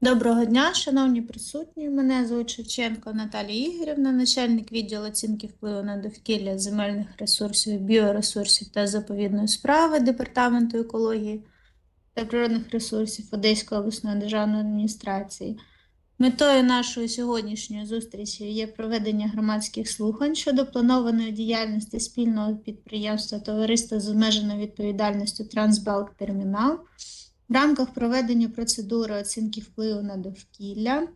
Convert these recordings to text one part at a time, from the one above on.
Доброго дня, шановні присутні. Мене звуть Шевченко Наталія Ігорівна, начальник відділу оцінки впливу на довкілля земельних ресурсів, біоресурсів та заповідної справи Департаменту екології та природних ресурсів Одеської обласної державної адміністрації. Метою нашої сьогоднішньої зустрічі є проведення громадських слухань щодо планованої діяльності спільного підприємства Товариства з обмеженою відповідальністю Трансбалк Термінал в рамках проведення процедури оцінки впливу на довкілля,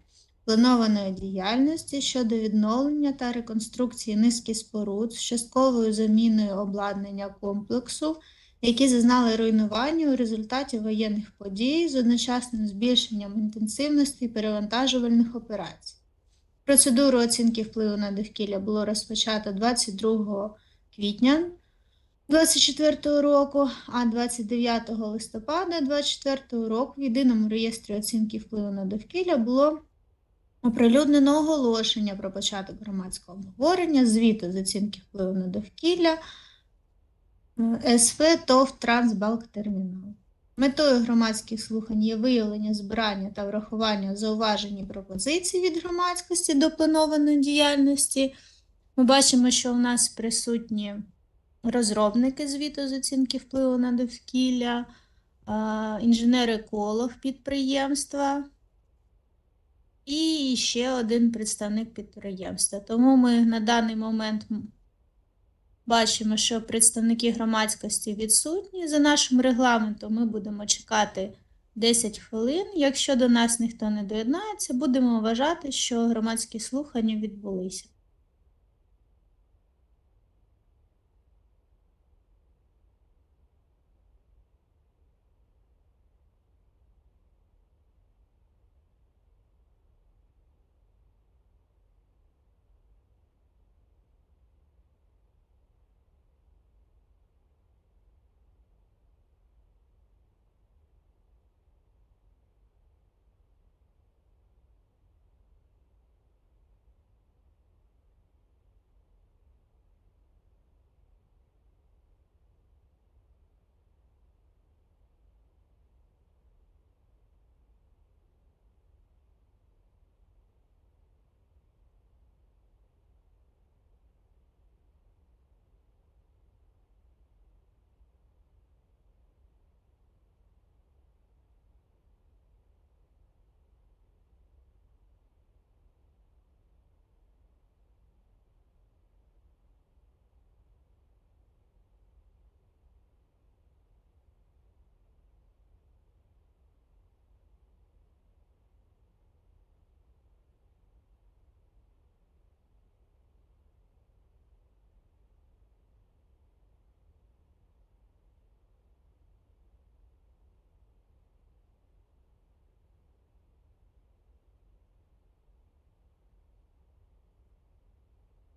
планованої діяльності щодо відновлення та реконструкції низки споруд з частковою заміною обладнання комплексу, які зазнали руйнування у результаті воєнних подій з одночасним збільшенням інтенсивності перевантажувальних операцій. Процедуру оцінки впливу на довкілля було розпочато 22 квітня 24 року, а 29 листопада 24 року в єдиному реєстрі оцінки впливу на довкілля було оприлюднено оголошення про початок громадського обговорення звіту з оцінки впливу на довкілля е, СФ ТОВ Трансбалк Термінал. Метою громадських слухань є виявлення, збирання та врахування зауважень і пропозицій від громадськості до планованої діяльності. Ми бачимо, що у нас присутні розробники звіту з оцінки впливу на довкілля, інженер-еколог підприємства і ще один представник підприємства. Тому ми на даний момент бачимо, що представники громадськості відсутні. За нашим регламентом ми будемо чекати 10 хвилин. Якщо до нас ніхто не доєднається, будемо вважати, що громадські слухання відбулися.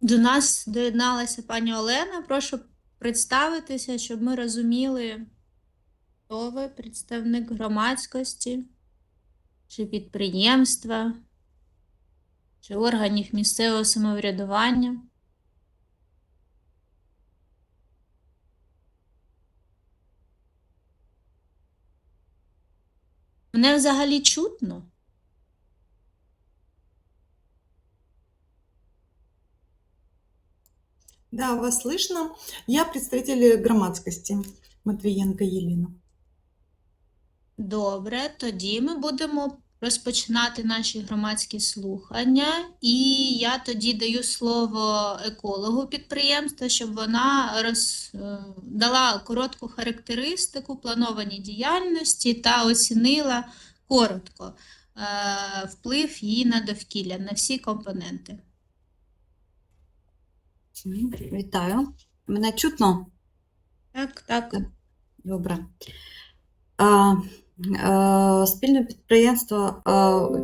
До нас доєдналася пані Олена. Прошу представитися, щоб ми розуміли, хто ви, представник громадськості, чи підприємства, чи органів місцевого самоврядування. Мене взагалі чутно? Да, вас слышно. Я представитель громадскости Матвиенко Елена. Добре, тоді ми будемо розпочинати наші громадські слухання, і я тоді даю слово екологу підприємства, щоб вона роз, е, дала коротку характеристику планованій діяльності та оцінила коротко е, вплив її на довкілля, на всі компоненти. Вітаю. Мене чутно? Так, так. Добре. А, а, спільне підприємство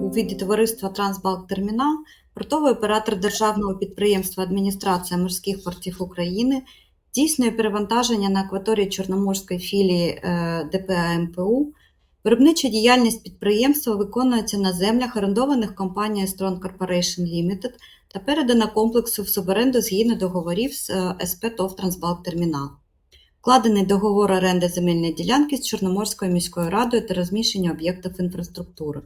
у віді товариства Трансбалк Термінал, портовий оператор державного підприємства Адміністрація морських портів України здійснює перевантаження на акваторії Чорноморської філії е, ДПА МПУ. Виробнича діяльність підприємства виконується на землях, орендованих компанією Strong Corporation Limited та передана комплексу в суборенду згідно договорів з е, СП ТОВ Трансбалк Термінал. Вкладений договор оренди земельної ділянки з Чорноморською міською радою та розміщення об'єктів інфраструктури.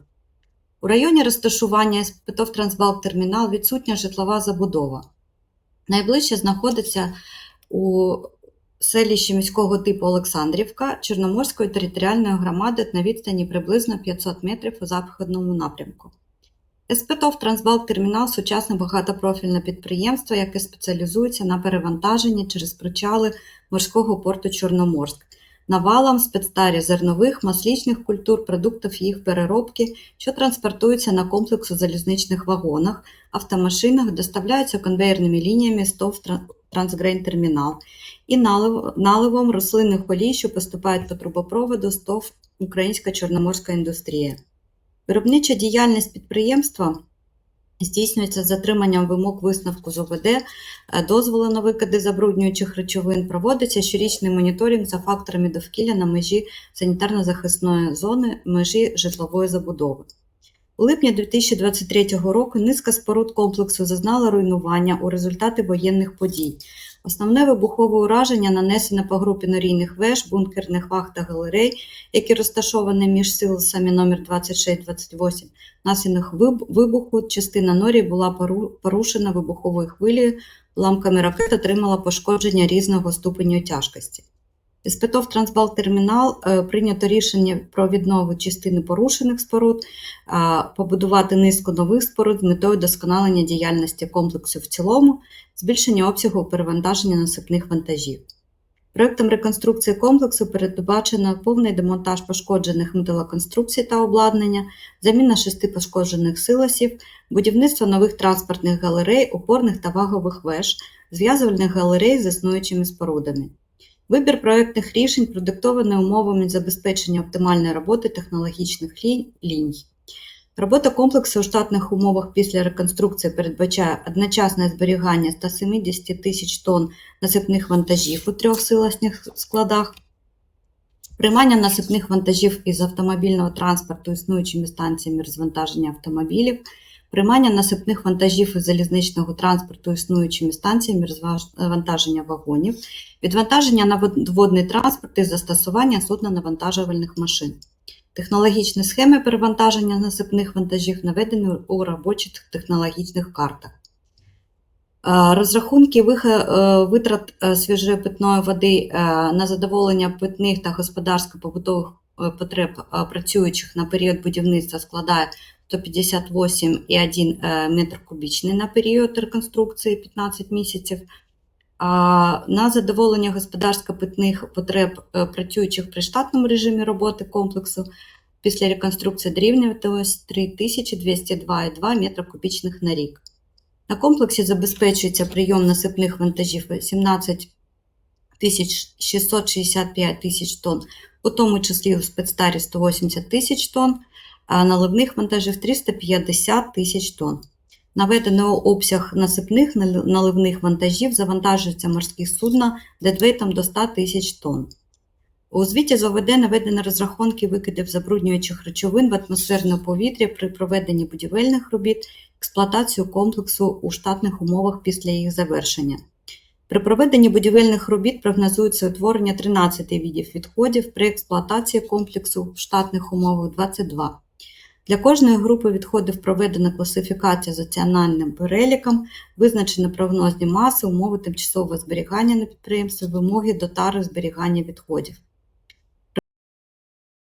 У районі розташування СПТОВ Трансбалт-термінал відсутня житлова забудова. Найближче знаходиться у селищі міського типу Олександрівка Чорноморської територіальної громади на відстані приблизно 500 метрів у заходному напрямку. СПТОВ Трансбалт-термінал сучасне багатопрофільне підприємство, яке спеціалізується на перевантаженні через причали морського порту Чорноморськ, навалам спецтарі зернових, маслічних культур, продуктів їх переробки, що транспортуються на комплексу залізничних вагонах, автомашинах, доставляються конвейерними лініями СТОВ Трансгрейн-термінал і наливом рослинних олій, що поступають по трубопроводу СТОВ Українська Чорноморська індустрія. Виробнича діяльність підприємства здійснюється з затриманням вимог висновку з ОВД, е, дозволу на викиди забруднюючих речовин, проводиться щорічний моніторинг за факторами довкілля на межі санітарно-захисної зони, межі житлової забудови. У липні 2023 року низка споруд комплексу зазнала руйнування у результаті воєнних подій. Основне вибухове ураження нанесено по групі норійних веж, бункерних вах та галерей, які розташовані між силосами номер 26-28. Наслідок виб- вибуху частина норі була порушена вибуховою хвилею, уламками ракет отримала пошкодження різного ступеню тяжкості. СПТОВ Трансбалтермінал е, прийнято рішення про віднову частини порушених споруд, побудувати низку нових споруд з метою досконалення діяльності комплексу в цілому, збільшення обсягу перевантаження насипних вантажів. Проектом реконструкції комплексу передбачено повний демонтаж пошкоджених металоконструкцій та обладнання, заміна шести пошкоджених силосів, будівництво нових транспортних галерей, опорних та вагових веж, зв'язувальних галерей з існуючими спорудами. Вибір проектних рішень продиктований умовами забезпечення оптимальної роботи технологічних ліній. Робота комплексу у штатних умовах після реконструкції передбачає одночасне зберігання 170 тисяч тонн насипних вантажів у трьох силосних складах, приймання насипних вантажів із автомобільного транспорту існуючими станціями розвантаження автомобілів, приймання насипних вантажів із залізничного транспорту існуючими станціями розвантаження вагонів, відвантаження на водний транспорт і застосування судно-навантажувальних машин. Технологічні схеми перевантаження насипних вантажів наведені у робочих технологічних картах. Е, Розрахунки е, витрат е, свіжої питної води на задоволення питних та господарсько-побутових потреб працюючих на період будівництва складає 158,1 е, метр кубічний на період реконструкції 15 місяців. На задоволення господарсько-питних потреб е, працюючих при штатному режимі роботи комплексу після реконструкції дорівнюватимось 3202,2 метра кубічних на рік. На комплексі забезпечується прийом насипних вантажів 17 665 тисяч тонн, у тому числі у спецтарі 180 тисяч тонн, а наливних вантажів 350 тисяч тонн. Наведений обсяг насипних наливних вантажів завантажується морських судна дедвейтом до 100 тисяч тонн. У звіті з ОВД наведені розрахунки викидів забруднюючих речовин в атмосферне повітря при проведенні будівельних робіт, експлуатацію комплексу у штатних умовах після їх завершення. При проведенні будівельних робіт прогнозується утворення 13 видів відходів при експлуатації комплексу в штатних умовах 22. Для кожної групи відходів проведена класифікація з національним переліком, визначені прогнозні маси, умови тимчасового зберігання на підприємстві, вимоги до тари зберігання відходів.